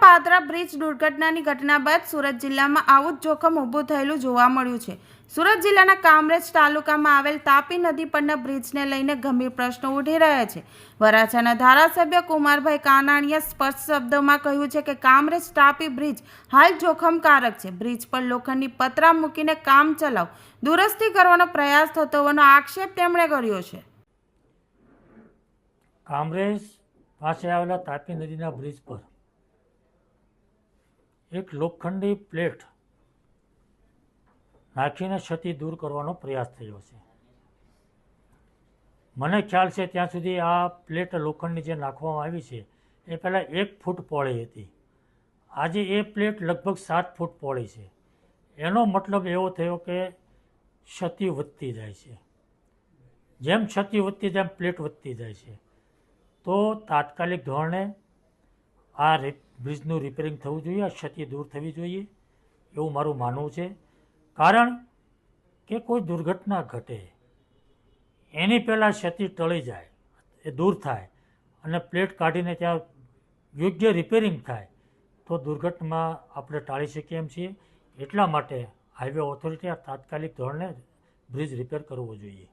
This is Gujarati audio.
પાદરા બ્રિજ દુર્ઘટનાની ઘટના બાદ સુરત જિલ્લામાં આવું જ જોખમ ઊભું થયેલું જોવા મળ્યું છે. સુરત જિલ્લાના કામરેજ તાલુકામાં આવેલ તાપી નદી પરના બ્રિજને લઈને ગંભીર પ્રશ્નો ઉઠી રહ્યા છે. વરાછાના ધારાસભ્ય કુમારભાઈ કાનાણીએ સ્પષ્ટ શબ્દોમાં કહ્યું છે કે કામરેજ તાપી બ્રિજ હાલ જોખમકારક છે. બ્રિજ પર લોખંડની પતરા મૂકીને કામ ચલાવ. દુરસ્તી કરવાનો પ્રયાસ થતો હોવાનો આક્ષેપ તેમણે કર્યો છે. કામરેજ પાસે આવેલા તાપી નદીના બ્રિજ પર એક લોખંડી પ્લેટ નાખીને ક્ષતિ દૂર કરવાનો પ્રયાસ થયો છે. મને ખ્યાલ છે ત્યાં સુધી આ પ્લેટ લોખંડની જે નાખવામાં આવી છે, એ પહેલાં એક ફૂટ પહોળી હતી. આજે એ પ્લેટ લગભગ સાત ફૂટ પહોળી છે. એનો મતલબ એવો થયો કે ક્ષતિ વધતી જાય છે. જેમ ક્ષતિ વધતી તેમ પ્લેટ વધતી જાય છે. તો તાત્કાલિક ધોરણે આ રિ, બ્રિજનું રિપેરિંગ થવું જોઈએ, આ ક્ષતિ દૂર થવી જોઈએ, એવું મારું માનવું છે. કારણ કે કોઈ દુર્ઘટના ઘટે, એની પહેલાં ક્ષતિ ટળી જાય, એ દૂર થાય, અને પ્લેટ કાઢીને ત્યાં યોગ્ય રિપેરિંગ થાય, તો દુર્ઘટના આપણે ટાળી શકીએ એમ છીએ. એટલા માટે હાઈવે ઓથોરિટી આ તાત્કાલિક ધોરણે બ્રિજ રિપેર કરવો જોઈએ.